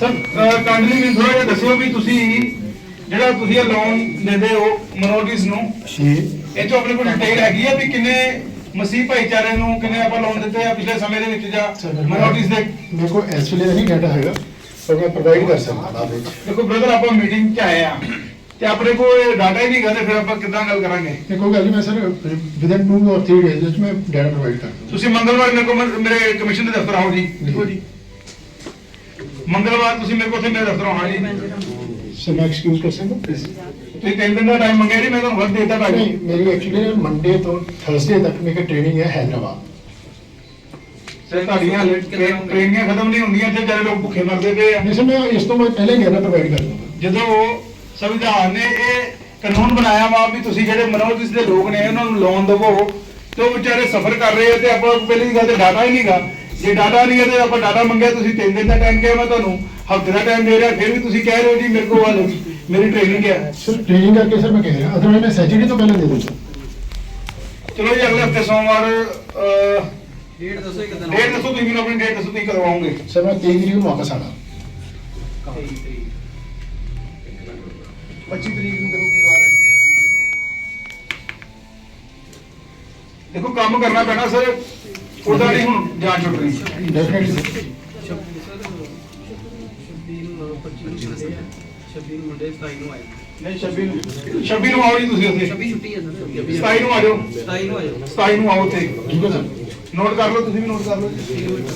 Sir kindly ਮੈਨੂੰ ਥੋੜਾ ਜਿਹਾ ਦੱਸਿਓ ਵੀ ਤੁਸੀਂ ਜਿਹੜਾ ਤੁਸੀਂ ਇਹ ਲੋਨ ਦਿੰਦੇ ਹੋ ਮਿਨੋਰਟੀਜ਼ ਨੂੰ 6 ਇਹ ਚੋਂ ਆਪਣੇ ਕੋਲ ਡਿਟੇਲ ਹੈਗੀ ਆ ਵੀ ਕਿੰਨੇ ਮਸੀਹ ਭਾਈਚਾਰੇ ਨੂੰ ਕਿੰਨੇ ਆਪਾਂ ਲੋਨ ਦਿੱਤੇ ਆ ਪਿਛਲੇ ਸਮੇਂ ਦੇ ਵਿੱਚ ਜਾਂ ਮਿਨੋਰਟੀਜ਼ ਦੇ? ਮੇਰੇ ਕੋਲ ਇਸ ਵੇਲੇ ਨਹੀਂ ਡਾਟਾ ਹੈਗਾ ਪਰ ਮੈਂ ਪ੍ਰੋਵਾਈਡ ਕਰ ਸਕਦਾ ਬਾਅਦ ਵਿੱਚ। ਦੇਖੋ ਬ੍ਰਦਰ ਆਪਾਂ ਮੀਟਿੰਗ 'ਚ ਆਏ ਆ। ਤੇ ਆਪਣੇ ਕੋਲ ਡਾਟਾ ਹੀ ਨਹੀਂ ਗਾ ਤੇ ਫਿਰ ਆਪਾਂ ਕਿੱਦਾਂ ਗੱਲ ਕਰਾਂਗੇ? ਨਹੀਂ ਕੋਈ ਗੱਲ ਨਹੀਂ ਮੈਂ ਸਰ ਵਿਦਨ 2 ਔਰ 3 ਡੇਜ਼ ਵਿੱਚ ਮੈਂ ਡਾਟਾ ਪ੍ਰੋਵਾਈਡ ਕਰ ਦੂੰਗਾ। ਤੁਸੀਂ ਮੰਗਲਵਾਰ ਮੇਰੇ ਕੋਲ ਮੇਰੇ ਕਮਿਸ਼ਨ ਦੇ ਦਫ਼ਤਰ ਆਓ ਜੀ। ਦੇਖੋ ਜੀ। ਮੰਗਲਵਾਰ ਤੁਸੀਂ ਮੇਰੇ ਕੋਲ ਉੱਥੇ ਮੇਰੇ ਦਫ਼ਤਰ ਆਉਣਾ ਜੀ। ਸਰ ਮੈਂ ਐਕਸਕਿਊਜ਼ ਕਰ ਸਕਦਾ? ਪਲੀਜ਼ ਤੁਸੀਂ ਤਿੰਨ ਦਿਨ ਦਾ ਟਾਈਮ ਮੰਗਿਆ ਜੀ ਮੈਂ ਤੁਹਾਨੂੰ ਵੱਧ ਦੇਤਾ ਨਹੀਂ ਟਾਈਮ ਮੇਰੀ ਐਕਚੁਅਲੀ ਮੰਡੇ ਤੋਂ ਥਰਸਡੇ ਤੱਕ ਮੇਰੀ ਟ੍ਰੇਨਿੰਗ ਹੈ ਹੈਦਰਾਬਾਦ। ਸਰ ਤੁਹਾਡੀਆਂ ਟ੍ਰੇਨਿੰਗਾਂ ਖਤਮ ਨਹੀਂ ਹੁੰਦੀਆਂ ਇੱਥੇ ਜਿਹੜੇ ਲੋਕ ਭੁੱਖੇ ਮਰਦੇ ਪਏ ਆ। ਸਰ ਮੈਂ ਇਸ ਤੋਂ ਮੈਂ ਪਹਿਲੇ ਡਾਟਾ ਪ੍ਰੋਵਾਈਡ ਕਰ ਜਦੋਂ ਸੰਵਿਧਾਨ ਨੇ ਇਹ ਕਾਨੂੰਨ ਬਣਾਇਆ ਵਾ ਵੀ ਤੁਸੀਂ ਜਿਹੜੇ ਮਨੋਰਥ ਦੇ ਲੋਕ ਨੇ ਉਹਨਾਂ ਨੂੰ ਲੋਨ ਦੇਵੋ। ਤੇ ਉਹ ਵਿਚਾਰੇ ਸਫਰ ਕਰ ਰਹੇ ਆ ਤੇ ਆਪਾਂ ਪਹਿਲੀ ਗੱਲ ਤੇ ਡਾਟਾ ਹੀ ਨਹੀਂਗਾ। ਜੇ ਡਾਟਾ ਨਹੀਂ ਹੈ ਤੇ ਆਪਾਂ ਡਾਟਾ ਮੰਗਿਆ ਤੁਸੀਂ ਤਿੰਨ ਦਿਨ ਦਾ ਟਾਈਮ ਕਿਹਾ ਮੈਂ ਤੁਹਾਨੂੰ ਹਫ਼ਤੇ ਦਾ ਟਾਈਮ ਦੇ ਰਿਹਾ ਫਿਰ ਵੀ ਤੁਸੀਂ ਕਹਿ ਰਹੇ ਹੋ ਜੀ ਮੇਰੇ ਕੋਲ ਆ ਮੇਰੀ ਟ੍ਰੇਨਿੰਗ ਹੈ। ਸਰ ਟ੍ਰੇਨਿੰਗ ਕਰਕੇ ਸਰ ਮੈਂ ਕਹਿ ਰਿਹਾ ਅਦਰਵਾਈਜ਼ ਮੈਂ ਸੈਚਰਡੇ ਤੋਂ ਪਹਿਲਾਂ ਦੇ ਦੂੰਗਾ ਚਲੋ ਜੀ ਅਗਲੇ ਹਫ਼ਤੇ ਸੋਮਵਾਰ ਡੇਟ ਦੱਸੋ ਇੱਕ ਦਿਨ। ਡੇਟ ਦੱਸੋ ਤੁਸੀਂ ਮੈਨੂੰ ਆਪਣੀ ਡੇਟ ਦੱਸੋ ਤੁਸੀਂ ਕਦੋਂ ਆਉਂਗੇ ਸਰ ਮੈਂ 23 ਤਰੀਕ ਨੂੰ ਵਾਪਸ ਆਣਾ। 25 ਤਰੀਕ ਨੂੰ ਦੇਖੋ ਕੀ ਵਾਰ ਹੈ। ਦੇਖੋ ਕੰਮ ਕਰਨਾ ਪੈਣਾ ਸਰ ਉਹਦਾ ਨਹੀਂ ਹੁਣ ਜਾਨ ਛੁੱਟ ਰਹੀ। ਡੈਫੀਨਿਟਲੀ ਸਰ 26 ਨੂੰ ਮੁੰਡੇ 27 ਨੂੰ ਆਏ ਨਹੀਂ 26 ਨੂੰ 26 ਨੂੰ ਆਓ ਜੀ ਤੁਸੀਂ ਉੱਥੇ। 26 ਛੁੱਟੀ ਹੈ ਸਰ 27 ਨੂੰ ਆ ਜਾਓ। 27 ਨੂੰ ਆਇਓ 27 ਨੂੰ ਆਓ ਉੱਥੇ। ਠੀਕ ਹੈ ਸਰ। ਨੋਟ ਕਰ ਲਓ ਤੁਸੀਂ ਵੀ ਨੋਟ ਕਰ ਲਓ।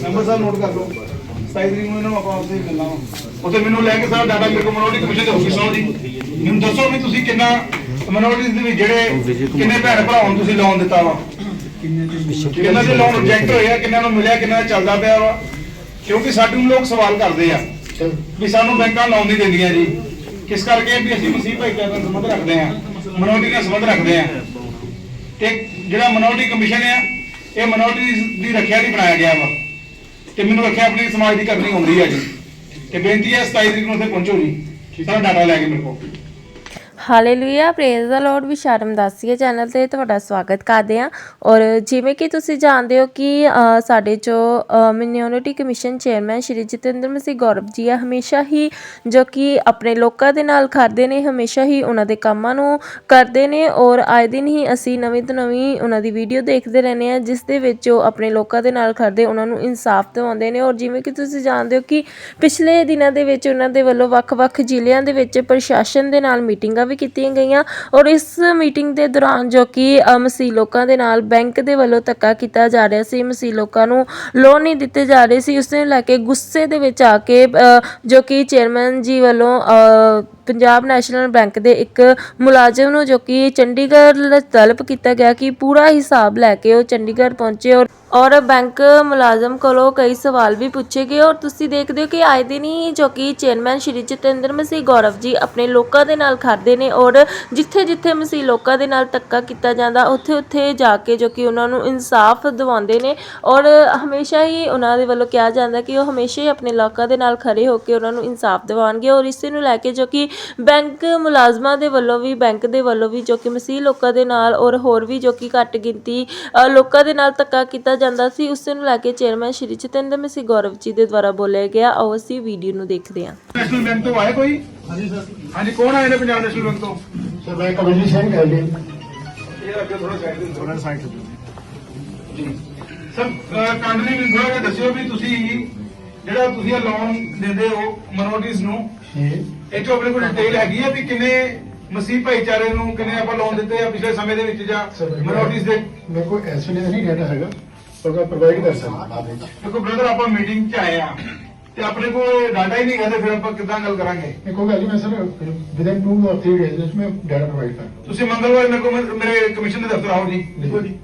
ਨੰਬਰ ਸਾਹਿਬ ਨੋਟ ਕਰ ਲਓ। 27 ਤਰੀਕ ਨੂੰ ਇਹਨਾਂ ਨੂੰ ਆਪਾਂ ਉੱਥੇ ਮਿਲਣਾ ਉੱਥੇ ਮੈਨੂੰ ਲੈ ਕੇ ਸਾਰਾ ਡਾਟਾ ਮੇਰੇ ਕੋਲ ਮਿਨੋਰਟੀ ਕਮਿਸ਼ਨ ਦੇ ਆਫਿਸ ਆਓ ਜੀ। ਮੈਨੂੰ ਦੱਸੋ ਵੀ ਤੁਸੀਂ ਕਿੰਨਾ ਮਿਨੋਰਟੀਜ਼ ਦੇ ਵਿੱਚ ਜਿਹੜੇ ਕਿੰਨੇ ਭੈਣ ਭਰਾਵਾਂ ਨੂੰ ਤੁਸੀਂ ਲੋਨ ਦਿੱਤਾ ਵਾ? ਕਿੰਨਾ ਦੇ ਲੋਨ ਰਿਜੈਕਟ ਹੋਏ ਆ ਕਿੰਨਾ ਨੂੰ ਮਿਲਿਆ ਕਿੰਨਾ ਚੱਲਦਾ ਪਿਆ ਵਾ? ਕਿਉਂਕਿ ਸਾਡੇ ਨੂੰ ਲੋਕ ਸਵਾਲ ਕਰਦੇ ਆ ਵੀ ਸਾਨੂੰ ਬੈਂਕਾਂ ਲੋਨ ਨਹੀਂ ਦਿੰਦੀਆਂ ਜੀ। ਕਿਸ ਕਰਕੇ ਵੀ ਅਸੀਂ ਮਸੀਹ ਭਾਈਚਾਰੇ ਨਾਲ ਸੰਬੰਧ ਰੱਖਦੇ ਆ ਮਿਨੋਰਟੀ ਨਾਲ ਸੰਬੰਧ ਰੱਖਦੇ ਆ। ਤੇ ਜਿਹੜਾ ਮਿਨੋਰਟੀ ਕਮਿਸ਼ਨ ਆ ਇਹ ਮਿਨੋਰਟੀ ਦੀ ਰੱਖਿਆ ਲਈ ਬਣਾਇਆ ਗਿਆ ਵਾ। ਤੇ ਮੈਨੂੰ ਰੱਖਿਆ ਆਪਣੀ ਸਮਾਜ ਦੀ ਕਰਨੀ ਹੁੰਦੀ ਆ ਜੀ। ਤੇ ਬੇਨਤੀ ਹੈ 27 ਤਰੀਕ ਨੂੰ ਉੱਥੇ ਪਹੁੰਚੋ ਜੀ। ਸਾਰਾ ਡਾਟਾ ਲੈ ਕੇ ਮੇਰੇ ਕੋਲ। ਹਾਲੇਲੂਇਆ ਪ੍ਰੇਜ਼ ਦਾ ਲਾਰਡ ਵੀ ਸ਼ਰਮ ਦਾਸੀਏ ਚੈਨਲ ਤੇ ਤੁਹਾਡਾ ਸਵਾਗਤ ਕਰਦੇ ਹਾਂ। ਔਰ ਜਿਵੇਂ ਕਿ ਤੁਸੀਂ ਜਾਣਦੇ ਹੋ ਕਿ ਸਾਡੇ ਜੋ minority commission chairman Shri Jatinder Masih Gaurav ji ਆ, ਹਮੇਸ਼ਾ ਹੀ ਜੋ ਕਿ ਆਪਣੇ ਲੋਕਾਂ ਦੇ ਨਾਲ ਖੜਦੇ ਨੇ, ਹਮੇਸ਼ਾ ਹੀ ਉਹਨਾਂ ਦੇ ਕੰਮਾਂ ਨੂੰ ਕਰਦੇ ਨੇ। ਔਰ ਆਏ ਦਿਨ ਹੀ ਅਸੀਂ ਨਵੀਂ ਤੋਂ ਨਵੀਂ ਉਹਨਾਂ ਦੀ ਵੀਡੀਓ ਦੇਖਦੇ ਰਹਿੰਦੇ ਆ ਜਿਸ ਦੇ ਵਿੱਚ ਉਹ ਆਪਣੇ ਲੋਕਾਂ ਦੇ ਨਾਲ ਖੜਦੇ ਉਹਨਾਂ ਨੂੰ ਇਨਸਾਫ ਦਿਵਾਉਂਦੇ ਨੇ। ਔਰ ਜਿਵੇਂ ਕਿ ਤੁਸੀਂ ਜਾਣਦੇ ਹੋ ਕਿ ਪਿਛਲੇ ਦਿਨਾਂ ਦੇ ਵਿੱਚ ਉਹਨਾਂ ਦੇ ਵੱਲੋਂ ਵੱਖ-ਵੱਖ ਜ਼ਿਲ੍ਹਿਆਂ ਦੇ ਵਿੱਚ ਪ੍ਰਸ਼ਾਸਨ ਦੇ ਨਾਲ ਮੀਟਿੰਗਾਂ ਵੀ ਕੀਤੀਆਂ ਗਈਆਂ ਔਰ ਇਸ ਮੀਟਿੰਗ ਦੇ ਦੌਰਾਨ ਜੋ ਕਿ ਮਸੀਹ ਲੋਕਾਂ ਦੇ ਨਾਲ ਬੈਂਕ ਦੇ ਵੱਲੋਂ ਧੱਕਾ ਕੀਤਾ ਜਾ ਰਿਹਾ ਸੀ ਮਸੀਹ ਲੋਕਾਂ ਨੂੰ ਲੋਨ ਨਹੀਂ ਦਿੱਤੇ ਜਾ ਰਹੇ ਸੀ ਉਸ ਨੂੰ ਲੈ ਕੇ ਗੁੱਸੇ ਦੇ ਵਿੱਚ ਆ ਕੇ ਜੋ ਕਿ ਚੇਅਰਮੈਨ ਜੀ ਵੱਲੋਂ ਅ, ਪੰਜਾਬ ਨੈਸ਼ਨਲ ਬੈਂਕ ਦੇ ਇੱਕ ਮੁਲਾਜ਼ਮ ਨੂੰ ਜੋ ਕਿ ਚੰਡੀਗੜ੍ਹ ਲ- ਤਲਬ ਕੀਤਾ ਗਿਆ ਕਿ ਪੂਰਾ ਹਿਸਾਬ ਲੈ ਕੇ ਉਹ ਚੰਡੀਗੜ੍ਹ ਪਹੁੰਚੇ ਔਰ ਔਰ ਬੈਂਕ ਮੁਲਾਜ਼ਮ ਕੋਲੋਂ ਕਈ ਸਵਾਲ ਵੀ ਪੁੱਛੇ ਗਏ ਔਰ ਤੁਸੀਂ ਦੇਖਦੇ ਹੋ ਕਿ ਆਏ ਦਿਨ ਹੀ ਜੋ ਕਿ ਚੇਅਰਮੈਨ ਸ਼੍ਰੀ ਜਤਿੰਦਰ ਮਸੀਹ ਗੌਰਵ ਜੀ ਆਪਣੇ ਲੋਕਾਂ ਦੇ ਨਾਲ ਖੜਦੇ ਨੇ ਔਰ ਜਿੱਥੇ ਜਿੱਥੇ ਮਸੀਹ ਲੋਕਾਂ ਦੇ ਨਾਲ ਧੱਕਾ ਕੀਤਾ ਜਾਂਦਾ ਉੱਥੇ ਉੱਥੇ ਜਾ ਕੇ ਜੋ ਕਿ ਉਹਨਾਂ ਨੂੰ ਇਨਸਾਫ ਦਿਵਾਉਂਦੇ ਨੇ ਔਰ ਹਮੇਸ਼ਾ ਹੀ ਉਹਨਾਂ ਦੇ ਵੱਲੋਂ ਕਿਹਾ ਜਾਂਦਾ ਕਿ ਉਹ ਹਮੇਸ਼ਾ ਹੀ ਆਪਣੇ ਲੋਕਾਂ ਦੇ ਨਾਲ ਖੜੇ ਹੋ ਕੇ ਉਹਨਾਂ ਨੂੰ ਇਨਸਾਫ ਦਿਵਾਉਣਗੇ ਔਰ ਇਸੇ ਨੂੰ ਲੈ ਕੇ ਜੋ ਕਿ ਬੈਂਕ ਮੁਲਾਜ਼ਮਾਂ ਦੇ ਵੱਲੋਂ ਵੀ, ਬੈਂਕ ਦੇ ਵੱਲੋਂ ਵੀ ਜੋ ਕਿ ਮਸੀਹ ਲੋਕਾਂ ਦੇ ਨਾਲ ਔਰ ਹੋਰ ਵੀ ਜੋ ਕਿ ਘੱਟ ਗਿਣਤੀ ਲੋਕਾਂ ਦੇ ਨਾਲ ਧੱਕਾ ਕੀਤਾ ਜਾਂਦਾ ਸੀ ਉਸੇ ਨੂੰ ਲੈ ਕੇ ਚੇਅਰਮੈਨ ਸ਼੍ਰੀ ਜਤਿੰਦਰ ਮਸੀਹ ਗੌਰਵ ਜੀ ਦੇ ਦੁਆਰਾ ਬੋਲਿਆ ਗਿਆ। ਆਓ ਅਸੀਂ ਵੀਡੀਓ ਨੂੰ ਦੇਖਦੇ ਹਾਂ। ਨੈਸ਼ਨਲ ਬੈਂਕ ਤੋਂ ਆਏ ਕੋਈ? ਹਾਂਜੀ ਸਰ। ਹਾਂਜੀ ਕੌਣ ਆਏ ਨੇ ਪੰਜਾਬ ਨੈਸ਼ਨਲ ਬੈਂਕ ਤੋਂ? ਸਰ ਮੈਂ ਕਮਲਜੀਤ ਸਿੰਘ ਗੱਲ ਜੀ ਇਹ ਅੱਗੇ ਥੋੜਾ ਸਾਈਡ ਤੇ ਥੋੜਾ ਸਾਈਡ ਹੋ ਜਾਊਗੀ ਜੀ ਸਰ ਕਾਂਡਲੀ ਮੈਨੂੰ ਥੋੜਾ ਜਿਹਾ ਦੱਸਿਓ ਵੀ ਤੁਸੀਂ ਜਿਹੜਾ ਤੁਸੀਂ ਇਹ ਲੋਨ ਦਿੰਦੇ ਹੋ ਮਿਨੋਰਟੀਜ਼ ਨੂੰ 6 ਇਹ ਚੋਂ ਆਪਣੇ ਕੋਲ ਡਿਟੇਲ ਹੈਗੀ ਆ ਵੀ ਕਿੰਨੇ ਮਸੀਹ ਭਾਈਚਾਰੇ ਨੂੰ ਕਿੰਨੇ ਆਪਾਂ ਲੋਨ ਦਿੱਤੇ ਆ ਪਿਛਲੇ ਸਮੇਂ ਦੇ ਵਿੱਚ ਜਾਂ ਮਿਨੋਰਟੀਜ਼ ਦੇ? ਮੇਰੇ ਕੋਲ ਵੇਲੇ ਨਹੀਂ ਡਾਟਾ ਹੈਗਾ। ਪਰ ਮੈਂ ਪ੍ਰੋਵਾਈਡ ਕਰ ਸਕਦਾ ਬਾਅਦ ਵਿੱਚ ਦੇਖੋ ਬ੍ਰਦਰ ਆਪਾਂ ਮੀਟਿੰਗ 'ਚ ਆਏ ਆ ਤੇ ਆਪਣੇ ਕੋਲ ਡਾਟਾ ਹੀ ਨਹੀਂ ਹੈ ਤੇ ਫਿਰ ਆਪਾਂ ਕਿੱਦਾਂ ਗੱਲ ਕਰਾਂਗੇ ਨਹੀਂ ਕੋਈ ਗੱਲ ਨਹੀਂ ਮੈਂ ਸਰ ਵਿਦਨ 2 ਔਰ 3 ਡੇਜ਼ ਵਿੱਚ ਮੈਂ ਡਾਟਾ ਪ੍ਰੋਵਾਈਡ ਕਰ ਦੂੰਗਾ ਤੁਸੀਂ ਮੰਗਲਵਾਰ ਮੇਰੇ ਕੋਲ ਮੇਰੇ ਕਮਿਸ਼ਨ ਦੇ ਦਫ਼ਤਰ ਆਓ ਜੀ ਦੇਖੋ ਜੀ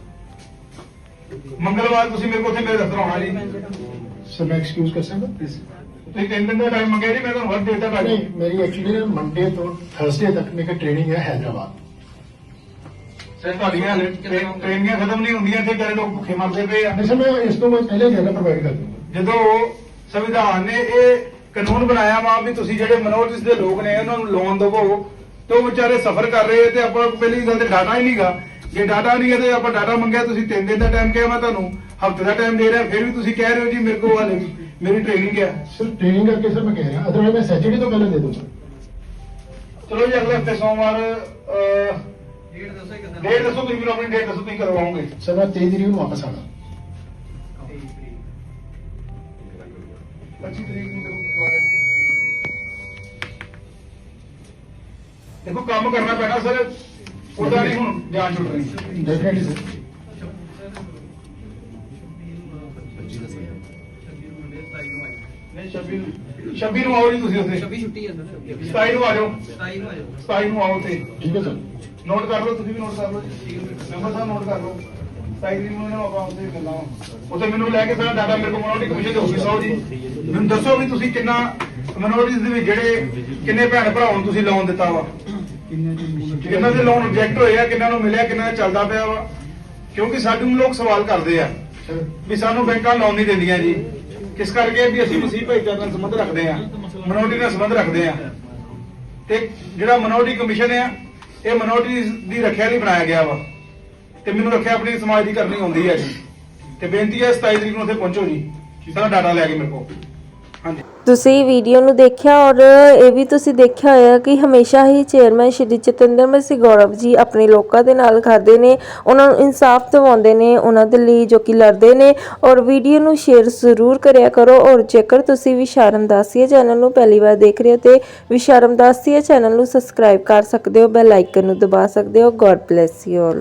ਮੰਗਲਵਾਰ ਤੁਸੀਂ ਮੇਰੇ ਕੋਲ ਉੱਥੇ ਮੇਰੇ ਦਫ਼ਤਰ ਆਉਣਾ ਜੀ ਸਰ ਮੈਂ ਐਕਸਕਿਊਜ਼ ਕਰ ਸਕਦਾ ਪਲੀਜ਼ ਤੁਸੀਂ ਤਿੰਨ ਦਿਨ ਦਾ ਟਾਈਮ ਮੰਗਿਆ ਜੀ ਮੈਂ ਤੁਹਾਨੂੰ ਵੱਧ ਦੇਤਾ ਨਹੀਂ ਟਾਈਮ ਮੇਰੀ ਐਕਚੁਅਲੀ ਮੰਡੇ ਤੋਂ ਥਰਸਡੇ ਤੱਕ ਮੇਰੀ ਟ੍ਰੇਨਿੰਗ ਹੈ ਹੈਦਰਾਬਾਦ ਸਰ ਤੁਹਾਡੀਆਂ ਟ੍ਰੇਨਿੰਗਾਂ ਖਤਮ ਨਹੀਂ ਹੁੰਦੀਆਂ ਇੱਥੇ ਜਿਹੜੇ ਲੋਕ ਭੁੱਖੇ ਮਰਦੇ ਪਏ ਆ। ਨਹੀਂ ਸਰ ਮੈਂ ਇਸ ਤੋਂ ਮੈਂ ਪਹਿਲੇ ਡਾਟਾ ਪ੍ਰੋਵਾਈਡ ਕਰ ਦੂੰਗਾ ਜਦੋਂ ਸੰਵਿਧਾਨ ਨੇ ਇਹ ਕਾਨੂੰਨ ਬਣਾਇਆ ਵਾ ਵੀ ਤੁਸੀਂ ਜਿਹੜੇ ਮਿਨੋਰਟੀਜ਼ ਦੇ ਲੋਕ ਨੇ ਉਹਨਾਂ ਨੂੰ ਲੋਨ ਦੇਵੋ ਤੇ ਉਹ ਵਿਚਾਰੇ ਸਫਰ ਕਰ ਰਹੇ ਆ ਤੇ ਆਪਾਂ ਪਹਿਲੀ ਗੱਲ ਤੇ ਡਾਟਾ ਹੀ ਨਹੀਂਗਾ। ਜੇ ਡਾਟਾ ਨਹੀਂ ਹੈ ਤੇ ਆਪਾਂ ਡਾਟਾ ਮੰਗਿਆ ਤੁਸੀਂ 3 ਦਿਨ ਦਾ ਟਾਈਮ ਕਿਹਾ ਮੈਂ ਤੁਹਾਨੂੰ ਹਫ਼ਤੇ ਦਾ ਟਾਈਮ ਦੇ ਰਿਹਾ ਫਿਰ ਵੀ ਤੁਸੀਂ ਕਹਿ ਰਹੇ ਹੋ ਜੀ ਮੇਰੇ ਕੋਲ ਹਾਲੇ ਵੀ ਮੇਰੀ ਟ੍ਰੇਨਿੰਗ ਹੈ। ਸਰ ਟ੍ਰੇਨਿੰਗ ਕਰਕੇ ਸਰ ਮੈਂ ਕਹਿ ਰਿਹਾ ਅਦਰਵਾਈਜ਼ ਮੈਂ ਸੈਚਰਡੇ ਤੋਂ ਪਹਿਲਾਂ ਦੇ ਦੂੰਗਾ। ਚਲੋ ਜੀ ਅਗਲੇ ਹਫ਼ਤੇ ਸੋਮਵਾਰ ਡੇਟ ਦੱਸੋ ਇੱਕ ਦਿਨ ਡੇਟ ਦੱਸੋ ਤੁਸੀਂ ਮੈਨੂੰ ਆਪਣੀ ਡੇਟ ਦੱਸੋ ਤੁਸੀਂ ਕਰਵਾਓਗੇ ਸਰ ਮੈਂ 23 ਤਰੀਕ ਨੂੰ ਵਾਪਸ ਆਣਾ। 25 ਤਰੀਕ। ਨੂੰ ਦੇਖੋ ਕੀ ਵਾਰ ਹੈ। ਦੇਖੋ ਕੰਮ ਕਰਨਾ ਪੈਣਾ ਸਰ। ਉਹਦਾ ਨਹੀਂ ਹੁਣ ਜਾਨ ਛੁੱਟ ਰਹੀ। ਡੈਫੀਨਿਟਲੀ ਸਰ 26 ਨੂੰ ਆਓ ਜੀ ਤੁਸੀਂ ਉੱਥੇ। 26 ਛੁੱਟੀ ਹੈ ਸਰ 27 ਨੂੰ ਆ ਜਾਓ। 27 ਨੂੰ ਆ ਜਾਓ। 27 ਨੂੰ ਆਓ ਉੱਥੇ। ਠੀਕ ਹੈ ਸਰ। ਨੋਟ ਕਰ ਲਓ ਤੁਸੀਂ ਵੀ ਨੋਟ ਕਰ ਲਓ ਨੰਬਰ ਸਾਹਿਬ ਨੋਟ ਕਰ ਲਓ। 27 ਤਰੀਕ ਨੂੰ ਨੂੰ ਆਪਾਂ ਉੱਥੇ ਗੱਲਾਂ ਉੱਥੇ ਮੈਨੂੰ ਲੈ ਕੇ ਸਾਰਾ ਡਾਟਾ ਮੇਰੇ ਕੋਲ ਮਿnority ਕਮਿਸ਼ਨ ਦੇ ਆਫਿਸ ਆਓ ਜੀ। ਮੈਨੂੰ ਦੱਸੋ ਵੀ ਤੁਸੀਂ ਕਿੰਨਾ ਮਿnority ਦੇ ਵਿੱਚ ਜਿਹੜੇ ਕਿੰਨੇ ਭੈਣ ਭਰਾਵਾਂ ਨੂੰ ਤੁਸੀਂ ਲੋਨ ਦਿੱਤਾ ਵਾ? ਕਿੰਨਾਂ ਦੇ ਲੋਨ ਰਿਜੈਕਟ ਹੋਏ ਆ ਕਿੰਨਾਂ ਨੂੰ ਮਿਲਿਆ ਕਿੰਨਾਂ ਚੱਲਦਾ ਪਿਆ ਵਾ? ਕਿਉਂਕਿ ਸਾਨੂੰ ਲੋਕ ਸਵਾਲ ਕਰਦੇ ਆ ਵੀ ਸਾਨੂੰ ਬੈਂਕਾਂ ਲੋਨ ਨਹੀਂ ਦਿੰਦੀਆਂ ਜੀ। ਇਸ ਕਰਕੇ ਵੀ ਅਸੀਂ ਮਸੀਹ ਭਾਈਚਾਰੇ ਨਾਲ ਸੰਬੰਧ ਰੱਖਦੇ ਆ ਮਿnority ਨਾਲ ਸੰਬੰਧ ਰੱਖਦੇ ਆ ਤੇ ਜਿਹੜਾ ਮਿnority ਕਮਿਸ਼ਨ ਆ, ਇਹ ਮਿnority ਦੀ ਰੱਖਿਆ ਲਈ ਬਣਾਇਆ ਗਿਆ ਵਾ। ਤੇ ਮੈਨੂੰ ਰੱਖਿਆ ਆਪਣੀ ਸਮਾਜ ਦੀ ਕਰਨੀ ਹੁੰਦੀ ਹੈ ਜੀ। ਤੇ ਬੇਨਤੀ ਹੈ 27 ਤਰੀਕ ਨੂੰ ਉੱਥੇ ਪਹੁੰਚੋ ਜੀ। ਸਾਰਾ ਡਾਟਾ ਲੈ ਕੇ ਮੇਰੇ ਕੋਲ। ਤੁਸੀਂ ਵੀਡੀਓ ਨੂੰ ਦੇਖਿਆ ਔਰ ਇਹ ਵੀ ਤੁਸੀਂ ਦੇਖਿਆ ਹੋਇਆ ਕਿ ਹਮੇਸ਼ਾ ਹੀ ਚੇਅਰਮੈਨ ਸ਼੍ਰੀ ਜਤਿੰਦਰ ਮਸੀ ਗੌਰਵ ਜੀ ਆਪਣੇ ਲੋਕਾਂ ਦੇ ਨਾਲ ਖੜਦੇ ਨੇ, ਉਹਨਾਂ ਨੂੰ ਇਨਸਾਫ ਦਿਵਾਉਂਦੇ ਨੇ, ਉਹਨਾਂ ਦੇ ਲਈ ਜੋ ਕਿ ਲੜਦੇ ਨੇ ਔਰ ਵੀਡੀਓ ਨੂੰ ਸ਼ੇਅਰ ਜ਼ਰੂਰ ਕਰਿਆ ਕਰੋ ਔਰ ਜੇਕਰ ਤੁਸੀਂ ਵੀ ਸ਼ਰਮਦਾਸੀਆ ਚੈਨਲ ਨੂੰ ਪਹਿਲੀ ਵਾਰ ਦੇਖ ਰਹੇ ਹੋ ਤੇ ਵੀ ਸ਼ਰਮਦਾਸੀਆ ਚੈਨਲ ਨੂੰ ਸਬਸਕ੍ਰਾਈਬ ਕਰ ਸਕਦੇ ਹੋ ਬੈਲ ਆਈਕਨ ਨੂੰ ਦਬਾ ਸਕਦੇ ਹੋ ਗੋਡ ਬlesਸ ਯੂ ਆਲ